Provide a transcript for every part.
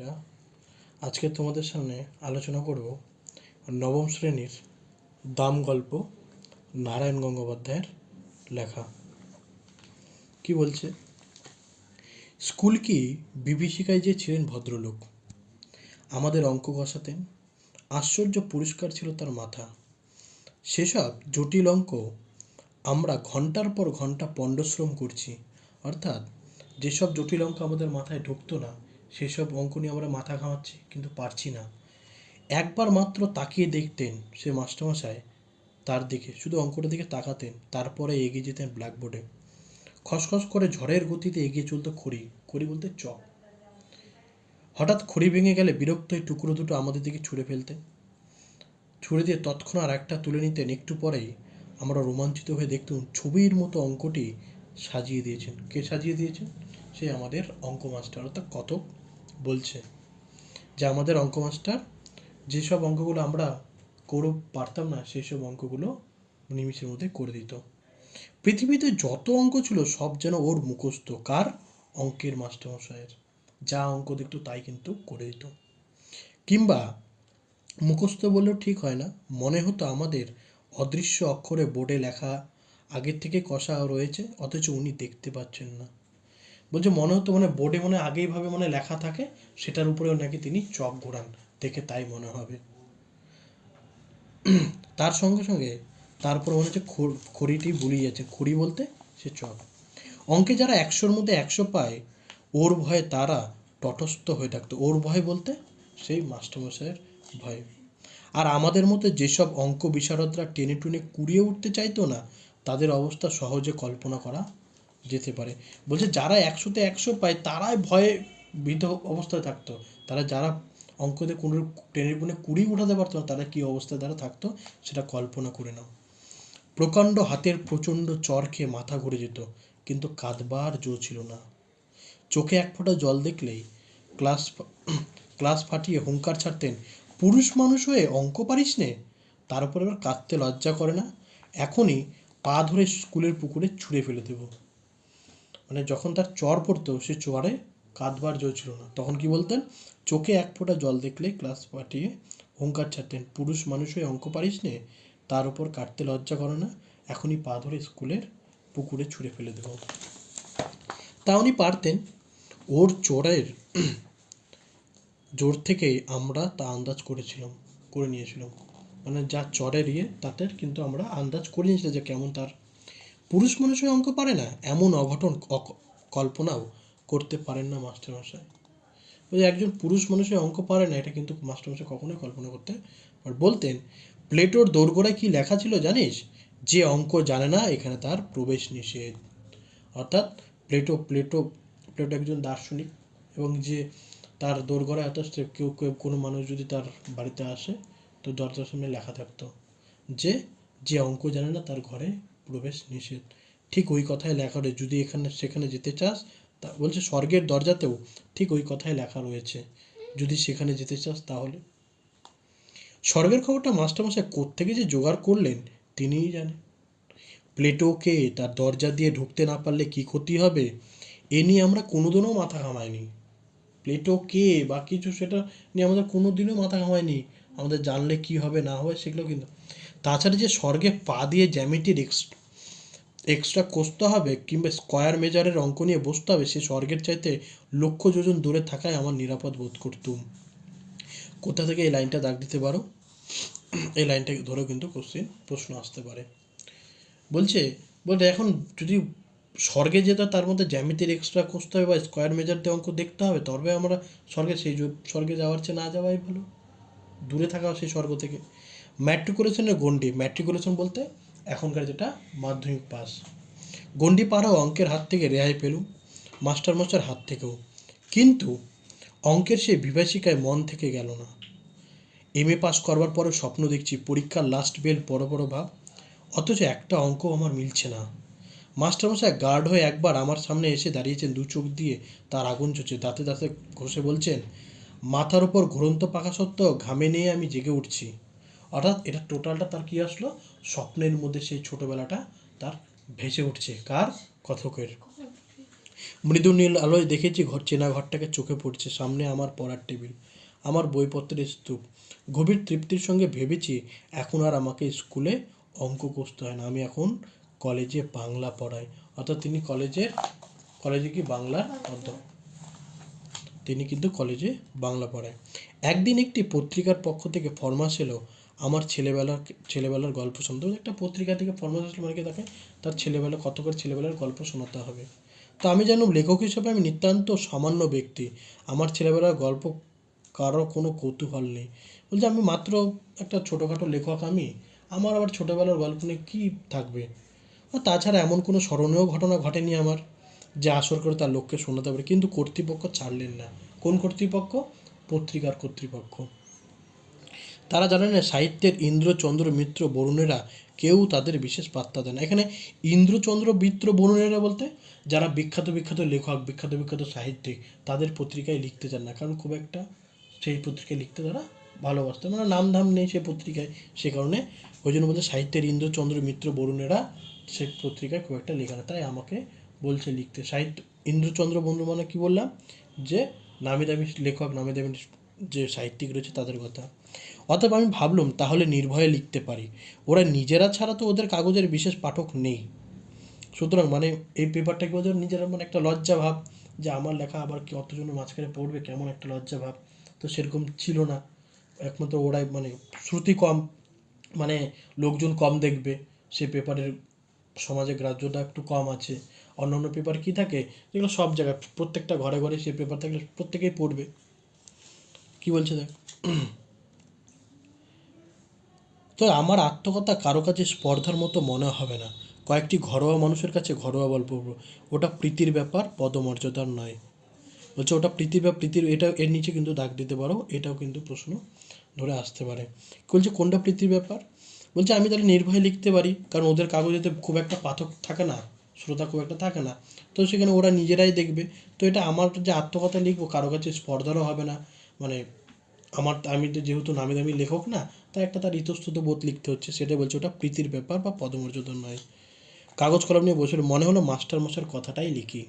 ছাত্রছাত্রীরা আজকে তোমাদের সামনে আলোচনা করব নবম শ্রেণির দাম গল্প নারায়ণ গঙ্গোপাধ্যায়ের লেখা। কি বলছে? স্কুল কি বিভীষিকায় যে ছিলেন ভদ্রলোক? আমাদের অঙ্ক কষাতেন। আশ্চর্য পরিষ্কার ছিল তার মাথা। সেসব জটিল অঙ্ক আমরা ঘণ্টার পর ঘণ্টা পণ্ডশ্রম করছি। অর্থাৎ যেসব জটিল অঙ্ক আমাদের মাথায় ঢুকতো না সেসব অঙ্ক নিয়ে আমরা মাথা ঘামাচ্ছি, কিন্তু পারছি না। একবার মাত্র তাকিয়ে দেখতেন সে মাস্টারমশায় তার দিকে, শুধু অঙ্কটার দিকে তাকাতেন, তারপরে এগিয়ে যেতেন ব্ল্যাকবোর্ডে খসখস করে ঝড়ের গতিতে এগিয়ে চলতো খড়ি খড়ি বলতে চক হঠাৎ খড়ি ভেঙে গেলে বিরক্ত হয়ে টুকরো দুটো আমাদের দিকে ছুঁড়ে ফেলতেন। ছুঁড়ে দিয়ে তৎক্ষণাৎ একটা তুলে নিতেন, একটু পরেই আমরা রোমাঞ্চিত হয়ে দেখতুম ছবির মতো অঙ্কটি সাজিয়ে দিয়েছেন। কে সাজিয়ে দিয়েছেন? সে আমাদের অঙ্ক মাস্টার অর্থাৎ কত বলছে। যে আমাদের অঙ্ক মাস্টার যেসব অঙ্কগুলো আমরা করে পারতাম না সেই সব অঙ্কগুলো নিমিষের মধ্যে করে দিত। পৃথিবীতে যত অঙ্ক ছিল সব যেন ওর মুখস্থ। কার? অঙ্কের মাস্টারমশাইয়ের। যা অঙ্ক দেখতো তাই কিন্তু করে দিত। কিংবা মুখস্থ বললেও ঠিক হয় না। মনে হতো আমাদের অদৃশ্য অক্ষরে বোর্ডে লেখা আগের থেকে কষা রয়েছে, অথচ উনি দেখতে পাচ্ছেন না। বলছে মনে হতো মানে বোর্ডে মানে আগেই ভাবে মানে লেখা থাকে, সেটার উপরেও নাকি তিনি চক ঘোরান। দেখে তাই মনে হবে। তার সঙ্গে সঙ্গে তারপর মনে হচ্ছে খড়িটি ভুলিয়ে যাচ্ছে। খড়ি বলতে সে চক। অঙ্কে যারা একশোর মধ্যে একশো পায়, ওর ভয়ে তারা তটস্থ হয়ে থাকতো। ওর ভয় বলতে সেই মাস্টারমশাইয়ের ভয়। আর আমাদের মতো যেসব অঙ্ক বিশারদরা টেনে টুনে কুড়িয়ে উঠতে চাইতো না, তাদের অবস্থা সহজে কল্পনা করা যেতে পারে। বলছে, যারা একশোতে একশো পায়, তারাই ভয়ে ভীত অবস্থায় থাকতো। তারা যারা অঙ্কতে কোনো টেনে টুনে কুড়ি উঠাতে পারতো না, তারা কী অবস্থায় তারা থাকতো? সেটা কল্পনা করে নাও। প্রকাণ্ড হাতের প্রচণ্ড চর খেয়ে মাথা ঘুরে যেত, কিন্তু কাঁদবার জো ছিল না। চোখে এক ফোঁটা জল দেখলেই ক্লাস ক্লাস ফাটিয়ে হুঙ্কার ছাড়তেন, পুরুষ মানুষ হয়ে অঙ্ক পারিস নে? তার উপর এবার কাঁদতে লজ্জা করে না। এখনই পা ধরে স্কুলের পুকুরে ছুঁড়ে ফেলে দেব। মানে যখন তার চর পড়তো, সে চরে কাঁদবার জো ছিল না। তখন কি বলতেন? চোখে এক ফোঁটা জল দেখলে ক্লাস পাঠিয়ে হুঙ্কার ছাড়তেন, পুরুষ মানুষ হয়ে অঙ্ক পারিস নে, তার উপর কাটতে লজ্জা করে না, এখনই পা ধরে স্কুলের পুকুরে ছুঁড়ে ফেলে দেব। তা উনি পারতেন। ওর চোরের জোর থেকেই আমরা তা আন্দাজ করেছিলাম, করে নিয়েছিলাম। মানে যা চরের ইয়ে তাতে কিন্তু আমরা আন্দাজ করে নিয়েছিলাম যে কেমন তার পুরুষ মানুষের অঙ্ক পারে না, এমন অঘটন কল্পনাও করতে পারেন না মাস্টারমশাই। ওই একজন পুরুষ মানুষের অঙ্ক পারে না, এটা কিন্তু মাস্টারমশাই কখনোই কল্পনা করতে আর বলতেন, প্লেটোর দোরগোড়ায় কি লেখা ছিল জানিস? যে অঙ্ক জানে না, এখানে তার প্রবেশ নিষেধ। অর্থাৎ প্লেটো প্লেটো প্লেটো একজন দার্শনিক এবং যে তার দোরগড়ায় অর্থাৎ কেউ কেউ, কোনো মানুষ যদি তার বাড়িতে আসে, তো দরজার সামনে লেখা থাকতো যে যে অঙ্ক জানে না, তার ঘরে প্রবেশ নিষেধ। ঠিক ওই কথাই লেখা রয়েছে যদি এখানে, সেখানে যেতে চাস, তা বলছে স্বর্গের দরজাতেও ঠিক ওই কথাই লেখা রয়েছে। যদি সেখানে যেতে চাস তাহলে। স্বর্গের খবরটা মাস্টারমশাই কোত্থেকে যে জোগাড় করলেন তিনিই জানেন। প্লেটোকে তার দরজা দিয়ে ঢুকতে না পারলে কি ক্ষতি হবে, এ নিয়ে আমরা কোনোদিনও মাথা ঘামাইনি। প্লেটো কে বা কিছু সেটা নিয়ে আমাদের কোনোদিনও মাথা ঘামায়নি আমাদের জানলে কি হবে না হবে সেগুলো কিন্তু তাছাড়া যে স্বর্গে পা দিয়ে জ্যামিতির এক্সট্রা কষতে হবে কিংবা স্কোয়ার মেজারের অঙ্ক নিয়ে বসতে হবে, সে স্বর্গের চাইতে লক্ষ যোজন দূরে থাকায় আমার নিরাপদ বোধ করতুম। কোথা থেকে এই লাইনটা দাগ দিতে পারো? এই লাইনটা ধরেও কিন্তু কোশ্চেন প্রশ্ন আসতে পারে। বলছে বলতে এখন যদি স্বর্গে যেতে তার মধ্যে জ্যামিতির এক্সট্রা কষতে হবে বা স্কোয়ার মেজার দিয়ে অঙ্ক দেখতে হবে, তবে আমরা স্বর্গে সেই স্বর্গে যাওয়ার চেয়ে না যাওয়াই ভালো। দূরে থাকা সেই স্বর্গ থেকে। ম্যাট্রিকুলেশনের গণ্ডি ম্যাট্রিকুলেশন বলতে এখনকার যেটা মাধ্যমিক পাস। গণ্ডি পাড়াও অঙ্কের হাত থেকে রেহাই পেলুম মাস্টারমশার হাত থেকেও। কিন্তু অঙ্কের সেই বিভাষিকায় মন থেকে গেল না। এম এ পাস করবার পরে স্বপ্ন দেখছি পরীক্ষার লাস্ট বেল বড় বড় ভাব। অথচ একটা অঙ্ক আমার মিলছে না। মাস্টারমশাই গার্ড হয়ে একবার আমার সামনে এসে দাঁড়িয়েছেন দু চোখ দিয়ে, তার আগুন চলছে দাঁতে দাঁতে ঘষে বলছেন, মাথার ওপর ঘুরন্ত পাকা সত্ত্বেও ঘামে নিয়ে আমি জেগে উঠছি। অর্থাৎ এটা টোটালটা তার কি আসলো? স্বপ্নের মধ্যে সেই ছোটবেলাটা তার ভেসে উঠছে। কার? কথকের। মৃদু নীল আলোয় দেখেছি ঘর চেনা ঘরটাকে চোখে পড়ছে। সামনে আমার পড়ার টেবিল, আমার বইপত্রের স্তূপ। গভীর তৃপ্তির সঙ্গে ভেবেছি, এখন আর আমাকে স্কুলে অঙ্ক কষতে হয় না। আমি এখন কলেজে বাংলা পড়াই। অর্থাৎ তিনি কলেজের, কলেজে কি বাংলার অধ্যাপক তিনি কিন্তু কলেজে বাংলা পড়ায়। একদিন একটি পত্রিকার পক্ষ থেকে ফরমাস এলো আমার ছেলেবেলার ছেলেবেলার গল্প শুনতে হবে। একটা পত্রিকা থেকে ফরমাস আসলে কি দেখে, তার ছেলেবেলা কত করে ছেলেবেলার গল্প শোনাতে হবে। তো আমি যেন লেখক হিসেবে আমি নিতান্ত সামান্য ব্যক্তি, আমার ছেলেবেলার গল্প কারও কোনো কৌতূহল নেই। বলছে, আমি মাত্র একটা ছোটোখাটো লেখক আমি, আমার আবার ছোটোবেলার গল্প নিয়ে কী থাকবে? আর তাছাড়া এমন কোনো স্মরণীয় ঘটনা ঘটেনি আমার, যে আসর করে তার লোককে শোনাতে পারে কিন্তু কর্তৃপক্ষ ছাড়লেন না। কোন কর্তৃপক্ষ? পত্রিকার কর্তৃপক্ষ। তারা জানেন না সাহিত্যের ইন্দ্রচন্দ্র মিত্র, বরুণেরা কেউ তাদের বিশেষ পাত্তা দেয় না। এখানে ইন্দ্রচন্দ্র মিত্র, বরুণেরা বলতে যারা বিখ্যাত বিখ্যাত লেখক, বিখ্যাত বিখ্যাত সাহিত্যিক, তাদের পত্রিকায় লিখতে চান না। কারণ খুব একটা সেই পত্রিকায় লিখতে তারা ভালোবাসতে মানে নাম ধাম নেই সেই পত্রিকায় সে কারণে। ওই জন্য বলতে সাহিত্যের ইন্দ্রচন্দ্র মিত্র, বরুণেরা সে পত্রিকায় খুব একটা লেখা না। তাই আমাকে বলছে লিখতে। সাহিত্য ইন্দ্রচন্দ্র বন্ধু মানে কী বললাম? যে নামি দামি লেখক, নামি দামি যে সাহিত্যিক রয়েছে তাদের কথা। অতএব আমি ভাবলাম, তাহলে নির্ভয়ে লিখতে পারি। ওরা নিজেরা ছাড়া তো ওদের কাগজের বিশেষ পাঠক নেই। সুতরাং মানে এই পেপারটাকে ওদের নিজেরা মানে একটা লজ্জা ভাব যে আমার লেখা আবার কি অতজনের মাঝখানে পড়বে, কেমন একটা লজ্জা ভাব। তো সেরকম ছিল না। একমাত্র ওরাই মানে শ্রুতি কম মানে লোকজন কম দেখবে। সে পেপারের সমাজে গ্রাহ্যতা একটু কম আছে। অন্যান্য পেপার কি থাকে? যেগুলো সব জায়গায়, প্রত্যেকটা ঘরে ঘরে সে পেপার থাকলে প্রত্যেকেই পড়বে। কি বলছে দেখ? তো আমার আত্মকথা কারও কাছে স্পর্ধার মতো মনে হবে না। কয়েকটি ঘরোয়া মানুষের কাছে ঘরোয়া গল্প। ওটা প্রীতির ব্যাপার, পদমর্যাদার নয়। বলছে, ওটা প্রীতির বা প্রীতির এটা এর নিচে কিন্তু দাগ দিতে পারো, এটাও কিন্তু প্রশ্ন ধরে আসতে পারে। বলছে, কোনটা প্রীতির ব্যাপার? বলছে, আমি তাহলে নির্ভয়ে লিখতে পারি, কারণ ওদের কাগজেতে খুব একটা পাথক থাকে না, শ্রোতা খুব একটা থাকে না। তো সেখানে ওরা নিজেরাই দেখবে। তো এটা আমার যে আত্মকথা লিখব, কারও কাছে স্পর্ধারও হবে না। মানে আমার, আমি যেহেতু নামি দামি লেখক না তাই একটা তার ইতস্তত বোধ লিখতে হচ্ছে সেটা বলছে ওটা প্রীতির ব্যাপার বা পদমর্যাদা নয়। কাগজ কলম নিয়ে বসে মনে হলো মাস্টার মশার কথাটাই লিখি।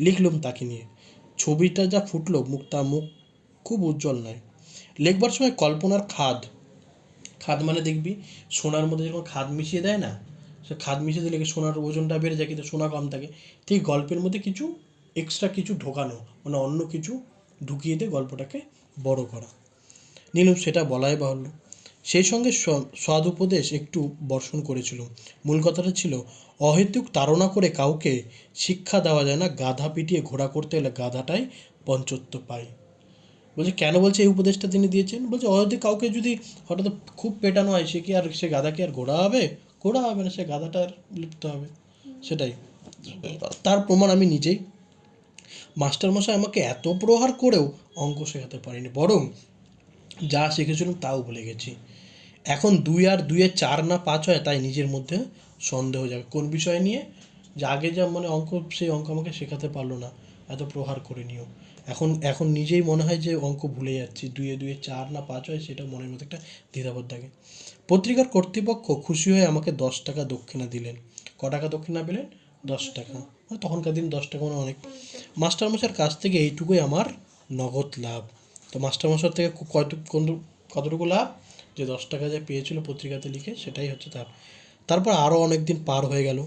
লিখলুম তাকে নিয়ে। ছবিটা যা ফুটলো মুখ তা মুখ খুব উজ্জ্বল নয়। লেখবার সময় কল্পনার খাদ। খাদ মানে দেখবি, সোনার মধ্যে যখন খাদ মিশিয়ে দেয় না, সে খাদ মিশিয়ে দিলে সোনার ওজনটা বেড়ে যায়, কিন্তু সোনা কম থাকে। ঠিক গল্পের মধ্যে কিছু এক্সট্রা কিছু ঢোকানো মানে অন্য কিছু ঢুকিয়ে দিয়ে গল্পটাকে বড় করা। নীলম সেটা বলাই বাহুল্য। সেই সঙ্গে সদুপদেশ একটু বর্ষণ করেছিল। মূল কথাটা ছিল, অহেতুক তাড়না করে কাউকে শিক্ষা দেওয়া যায় না, গাধা পিটিয়ে ঘোড়া করতে হলে গাধাটাই পঞ্চত্ব পায়। বলছে, কেন বলছে এই উপদেশটা তিনি দিয়েছেন? বলছে, অহেতুক কাউকে যদি হঠাৎ খুব পেটানো হয়, সে কি আর, সে গাধা কি আর ঘোড়া হবে? ঘোড়া হবে না, সে গাধাটার লিপ্ত হবে। সেটাই। তার প্রমাণ আমি নিজেই। মাস্টারমশাই আমাকে এত প্রহার করেও অঙ্ক শেখাতে পারিনি, বরং যা শিখেছিলাম তাও ভুলে গেছি। এখন দুই আর দুইয়ে চার না পাঁচ হয়, তাই নিজের মধ্যে সন্দেহ যাবে। কোন বিষয় নিয়ে? যে আগে যা মানে অঙ্ক, সেই অঙ্ক আমাকে শেখাতে পারল না, এত প্রহার করে নিও। এখন এখন নিজেই মনে হয় যে অঙ্ক ভুলে যাচ্ছি। দুয়ে দুয়ে চার না পাঁচ হয়, সেটা মনের মধ্যে একটা দ্বিধাবোধ থাকে। পত্রিকার কর্তৃপক্ষ খুশি হয়ে আমাকে দশ টাকা দক্ষিণা দিলেন। ক টাকা দক্ষিণা পেলেন? দশ টাকা। মানে তখনকার দিন দশ টাকা মানে অনেক। মাস্টারমশার কাছ থেকে এইটুকুই আমার নগদ লাভ। তো মাস্টারমশার থেকে কু- কয়টুকু কোন- কতটুকু লাভ? যে দশ টাকা যা পেয়েছিল পত্রিকাতে লিখে, সেটাই হচ্ছে তার। তারপর আরও অনেক দিন পার হয়ে গেল।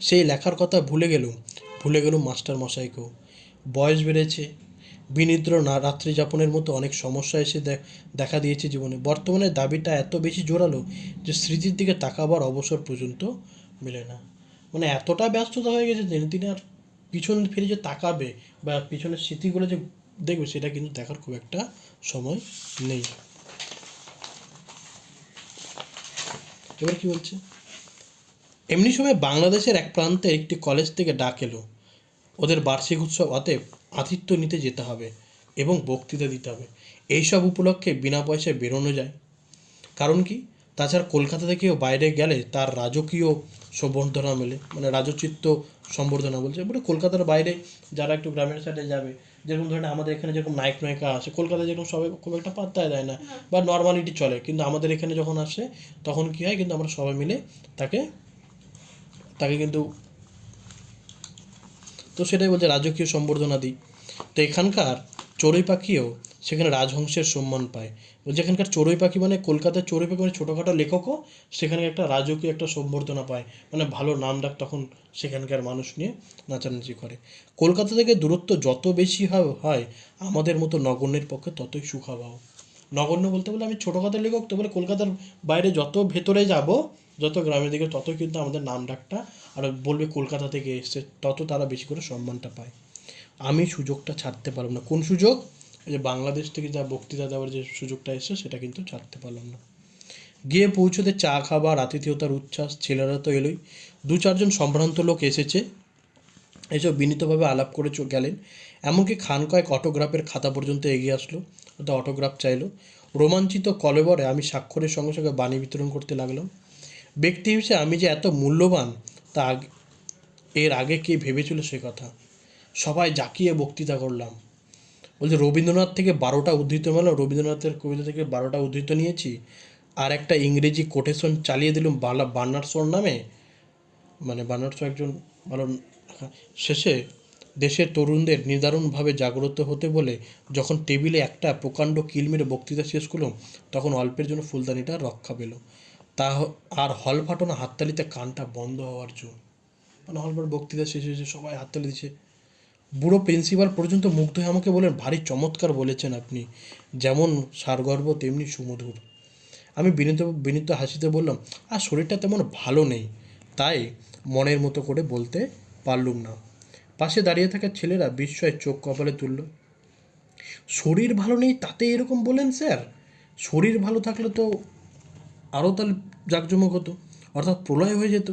সেই লেখার কথা ভুলে গেলুম। ভুলে গেলুম মাস্টার মশাইকেও। বয়স বেড়েছে। বিনিদ্র না, রাত্রি যাপনের মতো অনেক সমস্যা এসে দেখা দিয়েছে জীবনে। বর্তমানে দাবিটা এত বেশি জোরালো যে স্মৃতির দিকে তাকাবার অবসর পর্যন্ত মেলে না। মানে এতটা ব্যস্ততা হয়ে গেছে যে তিনি আর পিছন ফিরে যে তাকাবে বা পিছনের স্মৃতিগুলো যে দেখবে, সেটা কিন্তু দেখার খুব একটা সময় নেই। এবার কি বলছে? এমনি সময় বাংলাদেশের এক প্রান্তে একটি কলেজ থেকে ডাক এলো। ওদের বার্ষিক উৎসব অতএব আতিথ্য নিতে যেতে হবে এবং বক্তৃতা দিতে হবে। এইসব উপলক্ষে বিনা পয়সায় বেরোনো যায়। কারণ কি? তাছাড়া কলকাতা থেকেও বাইরে গেলে তার রাজকীয় সম্বর্ধনা মেলে। মানে রাজচিত্ত সম্বর্ধনা বলছে। মানে কলকাতার বাইরে যারা একটু গ্রামের সাইডে যাবে যেরকম ধরেন আমাদের এখানে যেরকম নায়ক নায়িকা আসে কলকাতায় যেরকম সবাই খুব একটা পাত্তায় দেয় না বা নর্মালিটি চলে। কিন্তু আমাদের এখানে যখন আসে তখন কি হয় কিন্তু আমরা সবাই মিলে তাকে তাকে কিন্তু তো সেটাই বলছে রাজকীয় সম্বর্ধনা দিই। তো এখানকার চড়ুই পাখিও সেখানে রাজহংসের সম্মান পায়। বলছে এখানকার চড়ুই পাখি মানে কলকাতার চড়ুই পাখি মানে ছোটোখাটো লেখকও সেখানে একটা রাজকীয় একটা সম্বর্ধনা পায়। মানে ভালো নাম ডাক তখন সেখানকার মানুষ নিয়ে নাচানাচি করে। কলকাতা থেকে দূরত্ব যত বেশি হয় আমাদের মতো নগণ্যের পক্ষে ততই সুখাবহ। নগণ্য বলতে বলে আমি ছোটোখাটো লেখক, তো বলে কলকাতার বাইরে যত ভেতরে যাব, যত গ্রামের দিকে, তত কিন্তু আমাদের নাম ডাকটা আর বলবে কলকাতা থেকে এসছে, তত তারা বেশি করে সম্মানটা পায়। আমি সুযোগটা ছাড়তে পারলাম না। কোন সুযোগ? যে বাংলাদেশ থেকে যা বক্তৃতা দেওয়ার যে সুযোগটা এসেছে, সেটা কিন্তু ছাড়তে পারলাম না। গিয়ে পৌঁছতে চা খাবার, আতিথেয়তার উচ্ছ্বাস, ছেলেরা তো এলোই। দু চারজন সম্ভ্রান্ত লোক এসেছে। এসব বিনীতভাবে আলাপ করে গেলেন। এমনকি খান কয়েক অটোগ্রাফের খাতা পর্যন্ত এগিয়ে আসলো। ওটা অটোগ্রাফ চাইলো। রোমাঞ্চিত কলেবরে আমি স্বাক্ষরের সঙ্গে সঙ্গে বাণী বিতরণ করতে লাগলাম। ব্যক্তি হিসেবে আমি যে এত মূল্যবান, তা এর আগে কে ভেবেছিল সে কথা? সবাই জাকিয়ে বক্তৃতা করলাম। বলছে, রবীন্দ্রনাথ থেকে বারোটা উদ্ধৃত মানে রবীন্দ্রনাথের কবিতা থেকে বারোটা উদ্ধৃত নিয়েছি, আর একটা ইংরেজি কোটেশন চালিয়ে দিলুম, বালা বার্নার্সোর নামে। মানে বার্নার্সো একজন ভালো শেষে, দেশের তরুণদের নিদারুণভাবে জাগ্রত হতে বলে যখন টেবিলে একটা প্রকাণ্ড কিল মেরে বক্তৃতা শেষ করলাম, তখন অল্পের জন্য ফুলদানিটা রক্ষা পেল তা আর হল ফাটানো হাততালিতে কানটা বন্ধ হওয়ার জন্য মানে হলবার বক্তৃতা শেষ হয়েছে, সবাই হাততালি দিচ্ছে। বুড়ো প্রিন্সিপাল পর্যন্ত মুগ্ধ হয়ে আমাকে বলেন, ভারী চমৎকার বলেছেন আপনি। যেমন সারগর্ভ, তেমনি সুমধুর। আমি বিনীত বিনীত হাসিতে বললাম, আর শরীরটা তেমন ভালো নেই। তাই মনের মতো করে বলতে পারলুম না। পাশে দাঁড়িয়ে থাকা ছেলেরা বিস্ময়ে চোখ কপালে তুলল, শরীর ভালো নেই তাতে এরকম বলেন স্যার? শরীর ভালো থাকলে তো আরও তাহলে জাঁকজমক হতো, অর্থাৎ প্রলয় হয়ে যেত।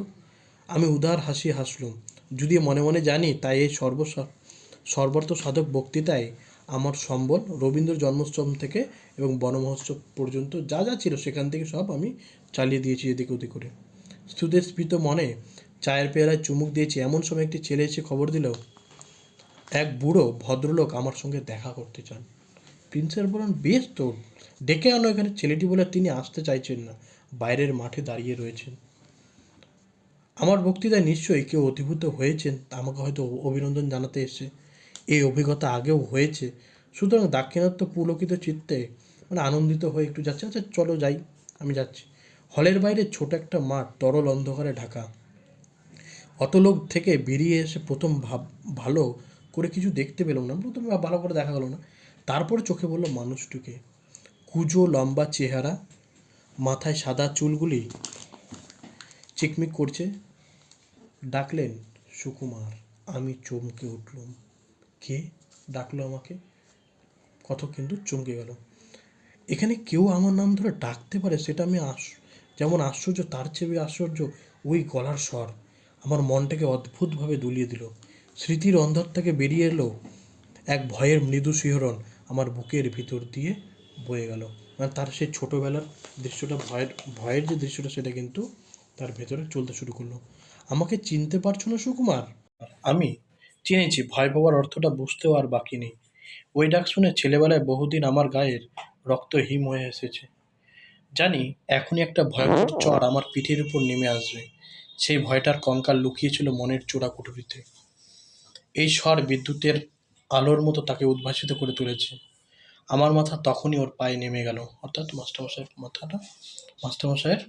আমি উদার হাসি হাসলুম, যদি মনে মনে জানি, তাই এই সর্বস সর্বার্থ সাধক বক্তৃতায় আমার সম্বল, রবীন্দ্র জন্মোৎসব থেকে এবং বনমহোৎসব পর্যন্ত যা যা ছিল সেখান থেকে সব আমি চালিয়ে দিয়েছি এদিক ওদিক করে। সুদের স্ফীত মনে চায়ের পেয়ারায় চুমুক দিয়েছি, এমন সময় একটি ছেলে এসে খবর দিল, এক বুড়ো ভদ্রলোক আমার সঙ্গে দেখা করতে চান। প্রিন্সের বলেন বেশ তো ডেকে আনো এখানে, ছেলেটি বলে তিনি আসতে চাইছেন না, বাইরের মাঠে দাঁড়িয়ে রয়েছেন। আমার বক্তৃতায় নিশ্চয়ই কেউ অতিভূত হয়েছেন, আমাকে হয়তো অভিনন্দন জানাতে এসে এই অভিজ্ঞতা আগেও হয়েছে। সুতরাং দাক্ষিণাত্য পুলকিত চিত্তে মানে আনন্দিত হয়ে একটু যাচ্ছে। আচ্ছা চলো যাই, আমি যাচ্ছি। হলের বাইরে ছোট একটা মাঠ, তরল অন্ধকারে ঢাকা। অত লোক থেকে বেরিয়ে এসে প্রথম ভাব, ভালো করে কিছু দেখতে পেলাম না। প্রথমে ভালো করে দেখা গেল না। তারপর চোখে বলল মানুষটিকে। কুজো লম্বা চেহারা, মাথায় সাদা চুলগুলি চিকমিক করছে। ডাকলেন, সুকুমার, আমি চমকে উঠলাম। কে ডাকলো আমাকে? কথক কিন্তু চমকে গেল। এখানে কেউ আমার নাম ধরে ডাকতে পারে সেটা আমি আস, যেমন আশ্চর্য, তার চেয়ে আশ্চর্য ওই গলার স্বর। আমার মনটাকে অদ্ভুতভাবে দুলিয়ে দিল। স্মৃতির অন্ধর থেকে বেরিয়ে এলো এক ভয়ের মৃদু শিহরণ আমার বুকের ভিতর দিয়ে বয়ে গেল। মানে তার সেই ছোটোবেলার দৃশ্যটা, ভয়ের ভয়ের যে দৃশ্যটা সেটা কিন্তু তার ভেতরে চলতে শুরু করল। আমাকে চিনতে পারছ না সুকুমার? আমি চিনেছি, ভয় পাওয়ার অর্থটা বুঝতেও আর বাকি নেই। ওই ডাক শুনে ছেলেবেলায় বহুদিন আমার গায়ের রক্ত হিম হয়ে এসেছে। জানি, এখনই একটা ভয়ঙ্কর চর আমার পিঠের উপর নেমে আসবে। সেই ভয়টার কঙ্কাল লুকিয়েছিল মনের চূড়া কুঠুরিতে। এই স্বর বিদ্যুতের আলোর মতো তাকে উদ্ভাসিত করে তুলেছে। আমার মাথা তখনই ওর পায়ে নেমে গেল। অর্থাৎ মাস্টারমশাইয়ের মাথাটা, মাস্টারমশাইয়ের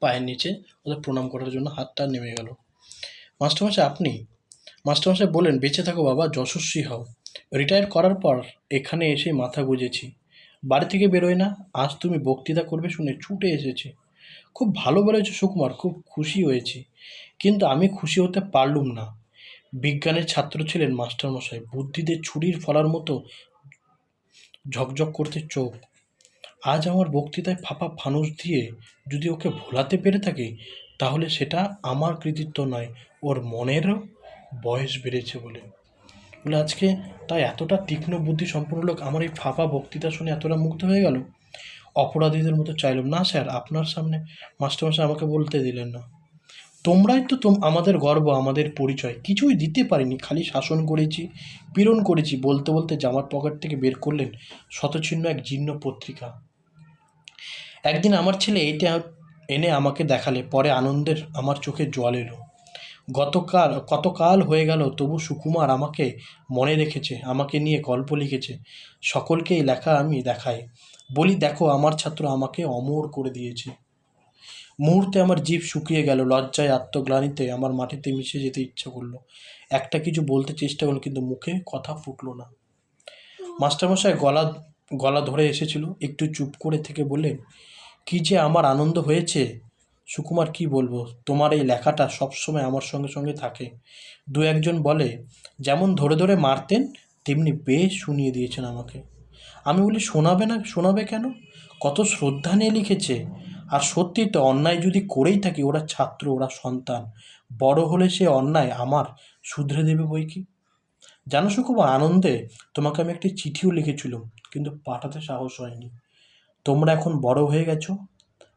পায়ের নিচে ওদের প্রণাম করার জন্য হাতটা নেমে গেল। মাস্টারমশাই, আপনি মাস্টারমশাই বললেন, বেঁচে থাকো বাবা, যশস্বী হও। রিটায়ার করার পর এখানে এসে মাথা গুঁজেছি। বাড়ি থেকে বেরোয় না, আজ তুমি বক্তৃতা করবে শুনে ছুটে এসেছি। খুব ভালো বলেছ সুকুমার, খুব খুশি হয়েছি, কিন্তু আমি খুশি হতে পারলুম না। বিজ্ঞানের ছাত্র ছিলেন মাস্টারমশাই, বুদ্ধিতে ছুরির ফলার মতো ঝকঝক করতে চোখ। আজ আমার বক্তৃতায় ফাঁপা ফানুস দিয়ে যদি ওকে ভোলাতে পেরে থাকি, তাহলে সেটা আমার কৃতিত্ব নয়, ওর মনেরও বয়স বেড়েছে বলে। বলে, আজকে তাই এতটা তীক্ষ্ণ বুদ্ধি সম্পন্ন লোক আমার এই ফাঁপা বক্তৃতা শুনে এতটা মুগ্ধ হয়ে গেল? অপরাধীদের মতো চাইলাম, না স্যার, আপনার সামনে মাস্টারমশাই আমাকে বলতে দিলেন না। তোমরাই তো তোম, আমাদের গর্ব, আমাদের পরিচয়। কিছুই দিতে পারিনি। খালি শাসন করেছি, পীড়ন করেছি, বলতে বলতে জামার পকেট থেকে বের করলেন শতছিন্ন এক জীর্ণ পত্রিকা। একদিন আমার ছেলে এইটা এনে আমাকে দেখালে, পরে আনন্দের আমার চোখে জল এলো। গতকাল, কতকাল হয়ে গেল তবু সুকুমার আমাকে মনে রেখেছে, আমাকে নিয়ে গল্প লিখেছে। সকলকে এই লেখা আমি দেখাই। বলি, দেখো, আমার ছাত্র আমাকে অমর করে দিয়েছে। মুহূর্তে আমার জিভ শুকিয়ে গেল, লজ্জায়, আত্মগ্লানিতে আমার মাটিতে মিশে যেতে ইচ্ছা করল। একটা কিছু বলতে চেষ্টা করল, কিন্তু মুখে কথা ফুটলো না। মাস্টারমশাই গলা গলা ধরে এসেছিল, একটু চুপ করে থেকে বললেন, কি যে আমার আনন্দ হয়েছে সুকুমার, কি বলব? তোমার এই লেখাটা সবসময় আমার সঙ্গে সঙ্গে থাকে। দু একজন বলে, যেমন ধরে ধরে মারতেন, তেমনি বেশ শুনিয়ে দিয়েছেন আমাকে। আমি বলি, শোনাবে না, শোনাবে কেন? কত শ্রদ্ধা নিয়ে লিখেছে। আর সত্যি তো অন্যায় যদি করেই থাকি, ওরা ছাত্র, ওরা সন্তান, বড় হলে সে অন্যায় আমার শুধরে দেবে বই কি? জানো সুকুমার, আনন্দে তোমাকে আমি একটি চিঠিও লিখেছিলাম, কিন্তু পাঠাতে সাহস হয়নি। তোমরা এখন বড় হয়ে গেছো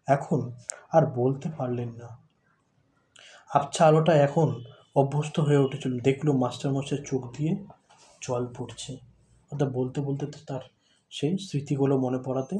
এখন আর বলতে পারলেন না। আবছা আলোটা এখন অভ্যস্ত হয়ে উঠেছিল। দেখল মাস্টারমশাই চোখ দিয়ে জল পড়ছে। অর্থাৎ বলতে বলতে তার সেই স্মৃতিগুলো মনে পড়াতে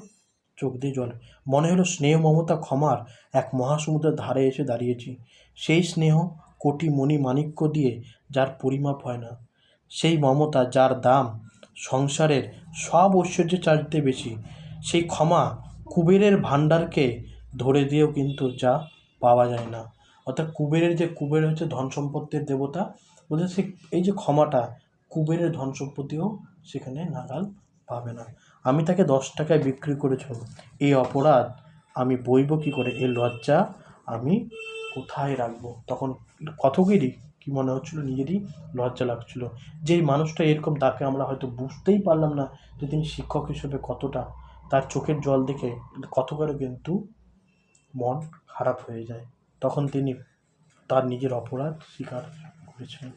চোখ দিয়ে জল। মনে হলো স্নেহ মমতা ক্ষমার এক মহাসমুদ্রের ধারে এসে দাঁড়িয়েছি। সেই স্নেহ কোটি মণি মাণিক্য দিয়ে যার পরিমাপ হয় না। সেই মমতা যার দাম, সংসারের সব ঐশ্বর্যের চাইতে বেশি, সেই ক্ষমা কুবেরের ভাণ্ডারকে ধরে দিয়েও কিন্তু যা পাওয়া যায় না। অর্থাৎ কুবেরের যে কুবের হচ্ছে ধন সম্পত্তির দেবতা বলতে সে এই যে ক্ষমাটা, কুবেরের ধন সম্পত্তিও সেখানে নাগাল পাবে না। আমি তাকে দশ টাকায় বিক্রি করেছিলাম এই অপরাধ আমি বইব কী করে? এই লজ্জা আমি কোথায় রাখব? তখন কথকেরই কি মনে হচ্ছিল? নিজেরই লজ্জা লাগছিল। যেই মানুষটা এরকম, তাকে আমরা হয়তো বুঝতেই পারলাম না যে তিনি শিক্ষক হিসেবে কতটা। তার চোখের জল দেখে কতকারও কিন্তু মন খারাপ হয়ে যায়। তখন তিনি তার নিজের অপরাধ স্বীকার করেছেন।